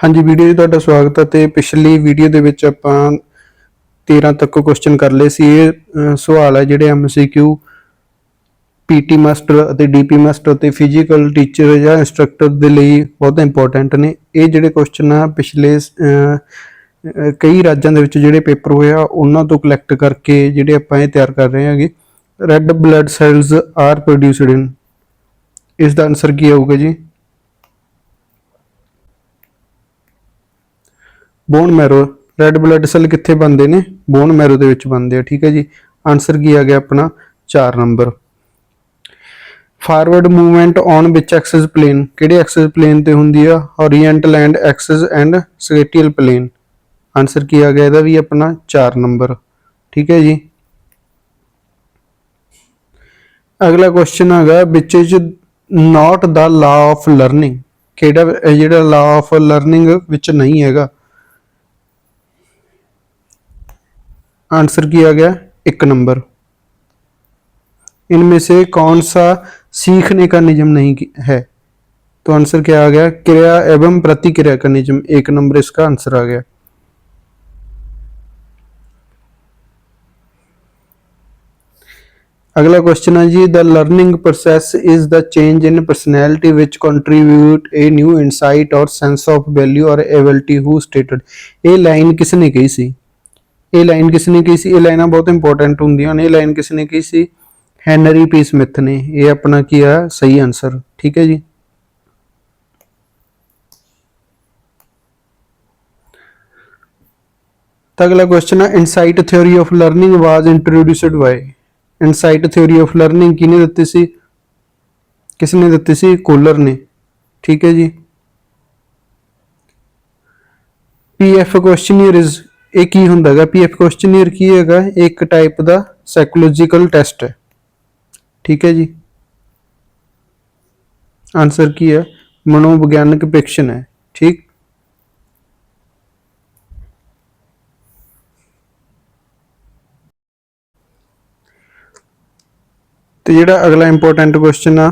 ਹਾਂਜੀ, ਵੀਡੀਓ 'ਚ ਤੁਹਾਡਾ ਸਵਾਗਤ ਹੈ ਤੇ ਪਿਛਲੀ ਵੀਡੀਓ ਦੇ ਵਿੱਚ ਆਪਾਂ 13 ਤੱਕ ਕੁਐਸਚਨ ਕਰ ਲਏ ਸੀ। ਇਹ ਸਵਾਲ ਹੈ ਜਿਹੜੇ ਐਮਸੀਕਿਊ ਪੀਟੀ ਮਾਸਟਰ ਅਤੇ ਡੀਪੀ ਮਾਸਟਰ ਤੇ ਫਿਜ਼ੀਕਲ ਟੀਚਰ ਜਾਂ ਇੰਸਟ੍ਰਕਟਰ ਦੇ ਲਈ ਬਹੁਤ ਇੰਪੋਰਟੈਂਟ ਨੇ। ਇਹ ਜਿਹੜੇ ਕੁਐਸਚਨ ਆ, ਪਿਛਲੇ ਕਈ ਰਾਜਾਂ ਦੇ ਵਿੱਚ ਜਿਹੜੇ ਪੇਪਰ ਹੋਏ ਆ, ਉਹਨਾਂ ਤੋਂ ਕਲੈਕਟ ਕਰਕੇ ਜਿਹੜੇ ਆਪਾਂ ਇਹ ਤਿਆਰ ਕਰ ਰਹੇ ਹਾਂਗੇ। Red blood cells are produced in ਇਸ ਦਾ ਆਨਸਰ ਕੀ ਆਊਗਾ ਜੀ? Bone marrow red blood cell ਕਿੱਥੇ ਬਣਦੇ ਨੇ? ਬੋਨ ਮੈਰੋ ਦੇ ਵਿੱਚ ਬਣਦੇ ਆ, ਠੀਕ ਹੈ ਜੀ? ਆਨਸਰ ਕੀ ਆ ਗਿਆ ਆਪਣਾ? 4 number forward movement on which axis plane ਕਿਹੜੇ ਐਕਸਿਸ ਪਲੇਨ ਤੇ ਹੁੰਦੀ ਆ? Oriental and axis and sagittal plane answer ਕੀ ਆ ਗਿਆ ਇਹਦਾ ਵੀ ਆਪਣਾ? 4 ਨੰਬਰ ਠੀਕ ਹੈ ਜੀ? ਅਗਲਾ ਕੁਐਸਚਨ ਹੈਗਾ ਵਿਚ is not the law of learning ਕਿਹੜਾ ਜਿਹੜਾ ਲਾ ਆਫ ਲਰਨਿੰਗ ਵਿੱਚ ਨਹੀਂ ਹੈਗਾ। आंसर किया गया एक नंबर। इनमें से कौन सा सीखने का नियम नहीं है? तो आंसर क्या आ गया? क्रिया एवं प्रतिक्रिया का नियम, एक नंबर इसका आंसर आ गया। अगला क्वेश्चन है जी the learning process is the change in personality which contribute a new insight और सेंस ऑफ़ वैल्यू और एबिलिटी हु स्टेटेड ये लाइन किसने कही सी? ਇਹ ਲਾਈਨ ਕਿਸ ਨੇ ਕਹੀ ਸੀ, ਇਹ ਲਾਈਨਾਂ ਬਹੁਤ ਇੰਪੋਰਟੈਂਟ ਹੁੰਦੀਆਂ ਨੇ, ਇਹ ਲਾਈਨ ਕਿਸ ਨੇ ਕਹੀ ਸੀ ਹੈਨਰੀ ਪੀ ਸਮਿਥ ਨੇ, ਇਹ ਆਪਣਾ ਕੀ ਆ, ਸਹੀ ਆਨਸਰ ਠੀਕ ਹੈ ਜੀ? ਤਾਂ ਅਗਲਾ ਕੁਐਸਚਨ ਹੈ insight theory of learning was introduced by insight theory of learning ਕਿਹਨੇ ਦਿੱਤੀ ਸੀ? ਕਿਸ ਨੇ ਦਿੱਤੀ ਸੀ? ਕੋਲਰ ਨੇ, ਠੀਕ ਹੈ ਜੀ? ਪੀਐਫ ਕੁਐਸਚਨਰ ਇਜ਼ ਇਹ ਕੀ ਹੁੰਦਾ ਹੈਗਾ? ਪੀਐਫ ਕੁਐਸਚਨਰ ਕੀ ਹੈਗਾ? ਇਹ ਇੱਕ ਟਾਈਪ ਦਾ ਸਾਈਕੋਲੋਜੀਕਲ ਟੈਸਟ ਹੈ। ਠੀਕ ਹੈ ਜੀ? ਆਨਸਰ ਕੀ ਹੈ? ਮਨੋਵਿਗਿਆਨਕ ਪਿਕਸ਼ਨ ਹੈ। ਠੀਕ? ਤੇ ਜਿਹੜਾ ਅਗਲਾ ਇੰਪੋਰਟੈਂਟ ਕੁਐਸਚਨ ਆ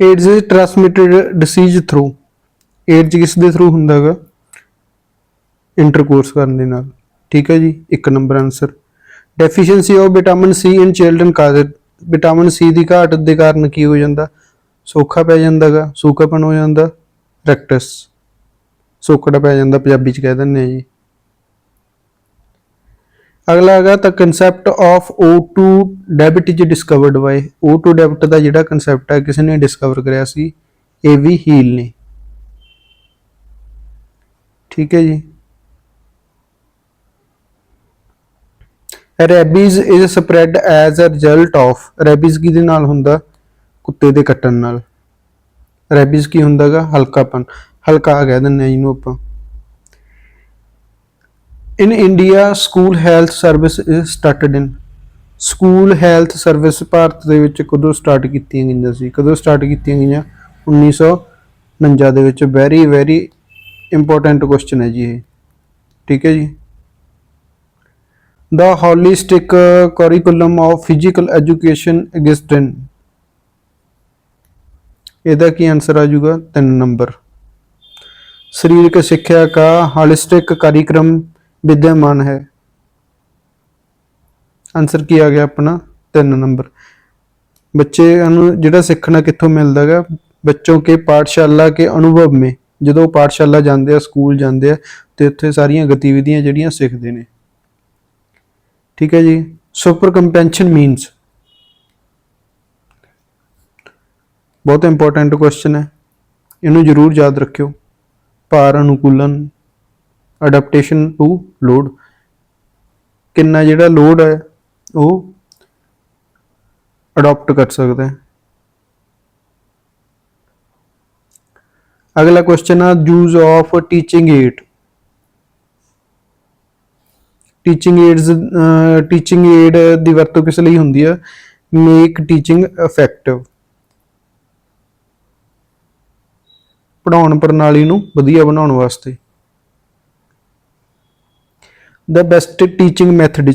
AIDS is transmitted disease through AIDS ਕਿਸ ਦੇ ਥਰੂ ਹੁੰਦਾ ਹੈਗਾ ਇੰਟਰਕੋਰਸ ਕਰਨ ਦੇ ਨਾਲ। ਠੀਕ ਹੈ ਜੀ? ਇੱਕ number answer deficiency of vitamin C in children cause vitamin C ਦੀ ਘਾਟ ਦੇ ਕਾਰਨ ਕੀ ਹੋ ਜਾਂਦਾ? ਸੋਖਾ ਪੈ ਜਾਂਦਾਗਾ ਸੂਖਾਪਨ ਹੋ ਜਾਂਦਾ। ਰੈਕਟਸ ਸੋਕੜਾ ਪੈ ਜਾਂਦਾ, ਪੰਜਾਬੀ ਚ ਕਹਿ ਦਿੰਦੇ ਆ ਜੀ। ਅਗਲਾ ਹੈਗਾ ਤਾਂ concept of O2 debit is discovered by O2 debit ਦਾ ਜਿਹੜਾ ਕਨਸੈਪਟ ਹੈ, ਕਿਸੇ ਨੇ ਡਿਸਕਵਰ ਕਰਿਆ ਸੀ, ਇਹ ਵੀ ਹੀਲ ਨੇ। ਠੀਕ ਹੈ ਜੀ। Rabies is spread as a result of rabies ਕਿਹਦੇ ਨਾਲ ਹੁੰਦਾ? ਕੁੱਤੇ ਦੇ ਕੱਟਣ ਨਾਲ। ਰੈਬੀਜ਼ ਕੀ ਹੁੰਦਾਗਾ ਹਲਕਾਪਨ। ਹਲਕਾ ਕਹਿ ਦਿੰਦੇ ਆ ਇਹਨੂੰ ਆਪਾਂ। In India school health service is started in school health service Bharat ਦੇ ਵਿੱਚ ਕਦੋਂ ਸਟਾਰਟ ਕੀਤੀਆਂ ਗਈਆਂ ਸੀ? ਕਦੋਂ ਸਟਾਰਟ ਕੀਤੀਆਂ ਗਈਆਂ? 1949 ਦੇ ਵਿੱਚ। ਵੈਰੀ ਵੈਰੀ ਇੰਪੋਰਟੈਂਟ ਕੁਐਸਚਨ ਹੈ ਜੀ ਇਹ। ਠੀਕ ਹੈ ਜੀ? The holistic curriculum of physical education existing ਇਹਦਾ ਕੀ ਆਨਸਰ ਆ ਜਾਊਗਾ? 3 ਨੰਬਰ ਸਰੀਰਕ ਸਿੱਖਿਆ ਦਾ ਹੋਲਿਸਟਿਕ ਕਾਰਜਕ੍ਰਮ विद्यमान है ਆਨਸਰ ਕੀ ਆ ਗਿਆ ਆਪਣਾ 3 ਨੰਬਰ ਬੱਚੇ ਨੂੰ ਜਿਹੜਾ ਸਿੱਖਣਾ ਕਿੱਥੋਂ ਮਿਲਦਾ ਹੈਗਾ ਬੱਚੋਂ ਕੇ ਪਾਠਸ਼ਾਲਾ ਕੇ ਅਨੁਭਵ ਮੇ ਜਦੋਂ ਉਹ ਪਾਠਸ਼ਾਲਾ ਜਾਂਦੇ ਆ ਸਕੂਲ ਜਾਂਦੇ ਆ ਤੇ ਉੱਥੇ ਸਾਰੀਆਂ ਗਤੀਵਿਧੀਆਂ ਜਿਹੜੀਆਂ ਸਿੱਖਦੇ ਨੇ ਠੀਕ ਹੈ ਜੀ ਸੁਪਰ ਕੰਪੈਂਸ਼ਨ ਮੀਨਸ ਬਹੁਤ ਇੰਪੋਰਟੈਂਟ ਕੁਐਸਚਨ ਹੈ ਇਹਨੂੰ ਜ਼ਰੂਰ ਯਾਦ ਰੱਖਿਓ ਭਾਰ ਅਨੁਕੂਲਨ ਅਡਾਪਟੇਸ਼ਨ ਟੂ ਲੋਡ ਕਿੰਨਾ ਜਿਹੜਾ ਲੋਡ ਹੈ, ਉਹ ਅਡਾਪਟ ਕਰ ਸਕਦਾ ਹੈ। ਅਗਲਾ ਕੁਐਸਚਨ ਆ use of teaching aid teaching aids teaching aid ਦੀ ਵਰਤੋਂ ਕਿਸ ਲਈ ਹੁੰਦੀ ਹੈ ਮੇਕ ਟੀਚਿੰਗ ਇਫੈਕਟਿਵ ਪੜਾਉਣ ਪ੍ਰਣਾਲੀ ਨੂੰ ਵਧੀਆ ਬਣਾਉਣ ਵਾਸਤੇ। The best teaching method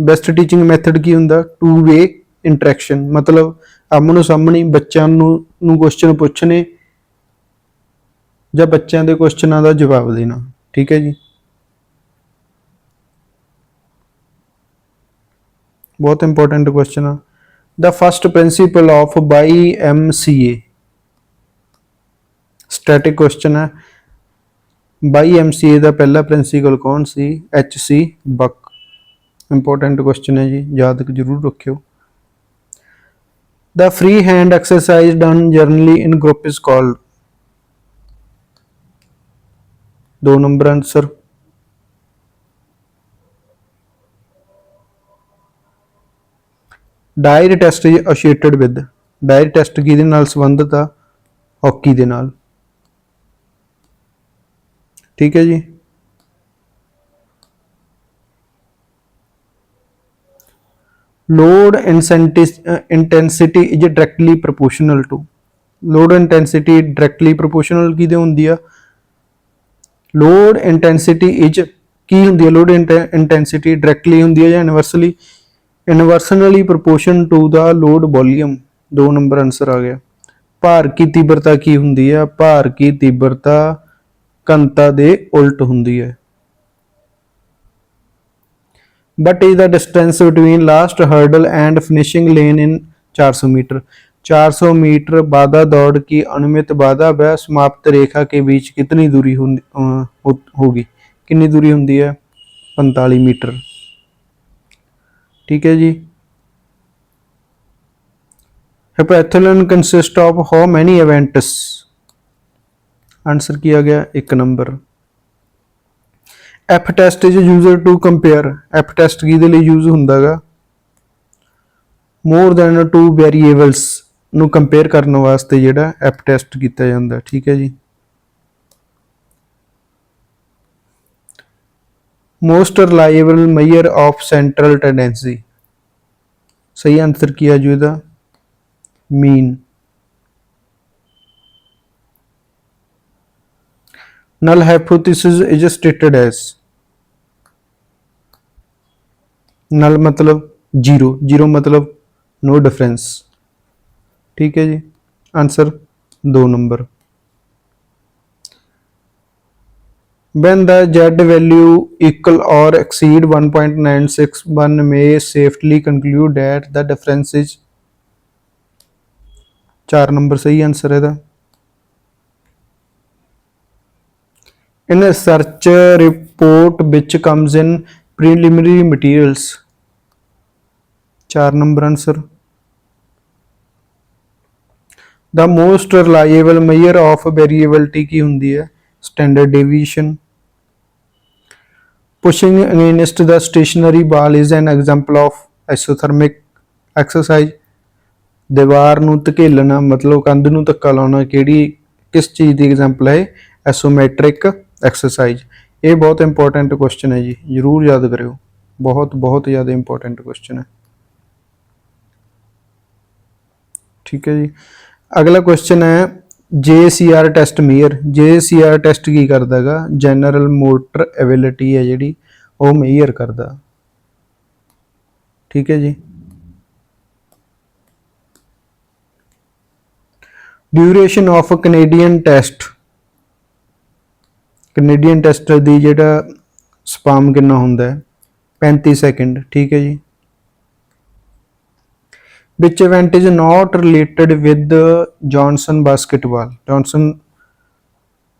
best teaching method ਕੀ ਹੁੰਦਾ? ਟੂ ਵੇ ਇੰਟਰੈਕਸ਼ਨ ਮਤਲਬ ਆਮਣੋ ਸਾਹਮਣੇ ਬੱਚਿਆਂ ਨੂੰ ਨੂੰ ਕੁਐਸਚਨ ਪੁੱਛਣੇ ਜਾਂ ਬੱਚਿਆਂ ਦੇ ਕੁਐਸਚਨਾਂ ਦਾ ਜਵਾਬ ਦੇਣਾ। ਠੀਕ ਹੈ ਜੀ? ਬਹੁਤ ਇੰਪੋਰਟੈਂਟ ਕੁਐਸਚਨ ਆ। The first principle of by MCA static question ਹੈ ਬਾਈ ਐਮਸੀਏ ਦਾ ਪਹਿਲਾ ਪ੍ਰਿੰਸੀਪਲ ਕੌਣ ਸੀ? ਐਚਸੀ ਬਕ। ਇੰਪੋਰਟੈਂਟ ਕੁਐਸਚਨ ਹੈ ਜੀ, ਯਾਦ ਜ਼ਰੂਰ ਰੱਖਿਓ। The free hand exercise done generally in group is called ਦੋ number answer Dyer test is with Dyer test ਕਿਹਦੇ ਨਾਲ ਸੰਬੰਧਿਤ ਆ? ਹਾਕੀ ਦੇ ਨਾਲ। ਠੀਕ ਹੈ ਜੀ load incenti- uh, intensity is directly proportional to load intensity directly proportional ਕਿਹਦੇ ਹੁੰਦੀ ਆ load intensity is ਕੀ ਹੁੰਦੀ ਹੈ load inte- intensity directly ਹੁੰਦੀ ਹੈ ਜਾਂ inversely inversely proportion to the load volume ਦੋ ਨੰਬਰ ਆਨਸਰ ਆ ਗਿਆ ਭਾਰ ਕੀ ਤੀਬਰਤਾ ਕੀ ਹੁੰਦੀ ਹੈ ਭਾਰ ਕੀ ਤੀਬਰਤਾ ਘਨਤਾ ਦੇ ਉਲਟ ਹੁੰਦੀ ਹੈ but is the distance between last hurdle and finishing lane in 400 metre 400 metre बाधा दौड़ की अनुमित बाधा व समाप्त रेखा के बीच कितनी दूरी हुन- अ, हो- होगी कितनी दूरी ਹੁੰਦੀ ਹੈ 45 मीटर ठीक है जी heptathlon consist of how many events answer किया गया एक number F test is used to compare F test ਕਿਹਦੇ ਲਈ ਯੂਜ਼ ਹੁੰਦਾਗਾ ਮੋਰ ਦੈਨ ਟੂ ਵੇਰੀਏਬਲਸ ਨੂੰ ਕੰਪੇਅਰ ਕਰਨ ਵਾਸਤੇ ਜਿਹੜਾ ਐਫ ਟੈਸਟ ਕੀਤਾ ਜਾਂਦਾ ਠੀਕ ਹੈ ਜੀ most reliable measure of central tendency ਸਹੀ ਆਨਸਰ ਕੀ ਆ ਜੀ ਇਹਦਾ mean null hypothesis is stated as null मतलब जीरो जीरो मतलब नो डिफरेंस ठीक है जी आंसर दो number when the z value equal or exceed 1.96 one may safely conclude that the difference is चार नंबर सही आंसर है in a search report which comes in preliminary materials ਚਾਰ number answer the most reliable measure of variability ਕੀ ਹੁੰਦੀ ਹੈ standard deviation pushing against the stationary ball is an example of isothermic exercise ਦੀਵਾਰ ਨੂੰ ਧਕੇਲਣਾ ਮਤਲਬ ਕੰਧ ਨੂੰ ਧੱਕਾ ਲਾਉਣਾ ਕਿਹੜੀ ਕਿਸ ਚੀਜ਼ ਦੀ ਐਗਜ਼ਾਮਪਲ ਹੈ ਐਸੋਮੈਟ੍ਰਿਕ ਐਕਸਰਸਾਈਜ਼ ਇਹ ਬਹੁਤ ਇੰਪੋਰਟੈਂਟ ਕੁਐਸਚਨ ਹੈ ਜੀ, ਜਰੂਰ ਯਾਦ ਕਰਿਓ। ਬਹੁਤ ਬਹੁਤ ਜ਼ਿਆਦਾ ਇੰਪੋਰਟੈਂਟ ਕੁਐਸਚਨ ਹੈ। ਠੀਕ ਹੈ ਜੀ। ਅਗਲਾ ਕੁਐਸਚਨ ਹੈ JCR test measure JCR test ਕੀ ਕਰਦਾ ਹੈਗਾ? ਜਨਰਲ ਮੋਟਰ ਐਬਿਲਿਟੀ ਹੈ ਜਿਹੜੀ, ਉਹ ਮੇਅਰ ਕਰਦਾ। ਠੀਕ ਹੈ ਜੀ। Duration of Canadian test Canadian tester ਦੀ ਜਿਹੜਾ ਸਪਾਮ ਕਿੰਨਾ ਹੁੰਦਾ ਹੈ? 35 ਸੈਕਿੰਡ, ਠੀਕ ਹੈ ਜੀ। which event is not related with Johnson basketball Johnson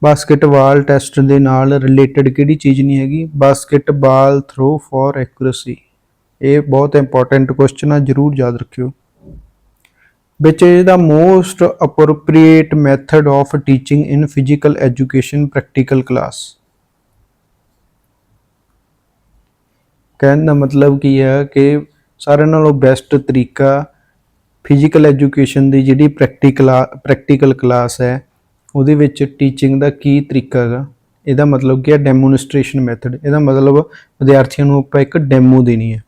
basketball test ਦੇ ਨਾਲ ਰਿਲੇਟਡ ਕਿਹੜੀ ਚੀਜ਼ ਨਹੀਂ ਹੈਗੀ? ਬਾਸਕਟਬਾਲ ਥਰੋ ਫॉर ਐਕੂਰੇਸੀ ਇਹ ਬਹੁਤ ਇੰਪੋਰਟੈਂਟ ਕੁਐਸਚਨ ਆ, ਜਰੂਰ ਯਾਦ ਰੱਖਿਓ। Which is the most appropriate method of teaching in physical education practical class ਕਹਿਣ ਦਾ ਮਤਲਬ ਕੀ ਹੈ ਕਿ ਸਾਰਿਆਂ ਨਾਲੋਂ ਬੈਸਟ ਤਰੀਕਾ ਫਿਜ਼ੀਕਲ ਐਜੂਕੇਸ਼ਨ ਦੀ ਜਿਹੜੀ ਪ੍ਰੈਕਟੀਕਲ ਪ੍ਰੈਕਟੀਕਲ ਕਲਾਸ ਹੈ, ਉਹਦੇ ਵਿੱਚ ਟੀਚਿੰਗ ਦਾ ਕੀ ਤਰੀਕਾ ਹੈਗਾ, ਇਹਦਾ ਮਤਲਬ ਕੀ ਹੈ ਡੈਮੋਨਸਟ੍ਰੇਸ਼ਨ ਮੈਥਡ ਇਹਦਾ ਮਤਲਬ ਵਿਦਿਆਰਥੀਆਂ ਨੂੰ ਆਪਾਂ ਇੱਕ ਡੈਮੋ ਦੇਣੀ ਹੈ।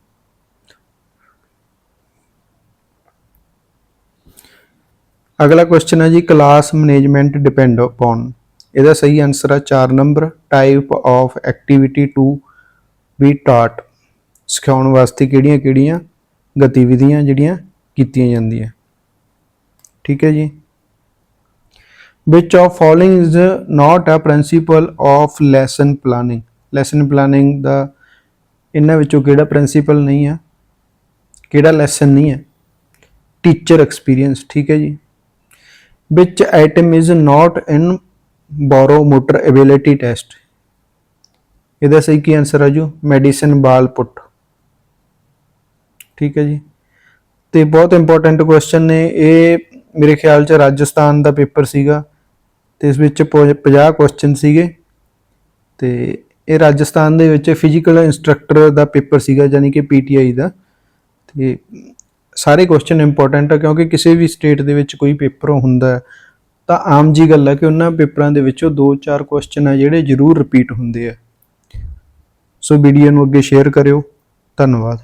ਅਗਲਾ ਕੁਐਸਚਨ ਹੈ ਜੀ ਕਲਾਸ ਮੈਨੇਜਮੈਂਟ ਡਿਪੈਂਡ ਅਪਨ ਇਹਦਾ ਸਹੀ ਆਨਸਰ ਹੈ 4 number type of activity to be taught ਸਿਖਾਉਣ ਵਾਸਤੇ ਕਿਹੜੀਆਂ-ਕਿਹੜੀਆਂ ਗਤੀਵਿਧੀਆਂ ਜਿਹੜੀਆਂ ਕੀਤੀਆਂ ਜਾਂਦੀਆਂ। ਠੀਕ ਹੈ ਜੀ। Which of following is not a principle of lesson planning? Lesson planning ਦਾ ਇਹਨਾਂ ਵਿੱਚੋਂ ਕਿਹੜਾ ਪ੍ਰਿੰਸੀਪਲ ਨਹੀਂ ਆ? ਕਿਹੜਾ ਲੈਸਨ ਨਹੀਂ ਹੈ ਟੀਚਰ ਐਕਸਪੀਰੀਅੰਸ ਠੀਕ ਹੈ ਜੀ। Which item is not in borrow motor ability test. ਇਹਦਾ ਸਹੀ ਕੀ ਆਨਸਰ ਆ ਜੂ? Medicine ball put. ਠੀਕ ਹੈ ਜੀ। ਤੇ ਬਹੁਤ ਇੰਪੋਰਟੈਂਟ ਕੁਐਸਚਨ ਨੇ। ਇਹ ਮੇਰੇ ਖਿਆਲ ਚ ਰਾਜਸਥਾਨ ਦਾ ਪੇਪਰ ਸੀਗਾ। ਤੇ ਇਸ ਵਿੱਚ ਪ- 50 ਕੁਐਸਚਨ ਸੀਗੇ। ਤੇ ਇਹ ਰਾਜਸਥਾਨ ਦੇ ਵਿੱਚ ਫਿਜ਼ੀਕਲ ਇੰਸਟ੍ਰਕਟਰ ਦਾ ਪੇਪਰ ਸੀਗਾ, ਯਾਨੀ ਕਿ ਪੀਟੀਆਈ ਦਾ। ਤੇ ਸਾਰੇ ਕੁਐਸਚਨ ਇੰਪੋਰਟੈਂਟ ਆ, ਕਿਉਂਕਿ ਕਿਸੇ ਵੀ ਸਟੇਟ ਦੇ ਵਿੱਚ ਕੋਈ ਪੇਪਰ ਹੁੰਦਾ ਤਾਂ ਆਮ ਜੀ ਗੱਲ ਹੈ ਕਿ ਉਹਨਾਂ ਪੇਪਰਾਂ ਦੇ ਵਿੱਚੋਂ 2-4 ਕੁਐਸਚਨ ਆ ਜਿਹੜੇ ਜ਼ਰੂਰ ਰਿਪੀਟ ਹੁੰਦੇ ਆ। ਸੋ ਵੀਡੀਓ ਨੂੰ ਅੱਗੇ ਸ਼ੇਅਰ ਕਰਿਓ। ਧੰਨਵਾਦ।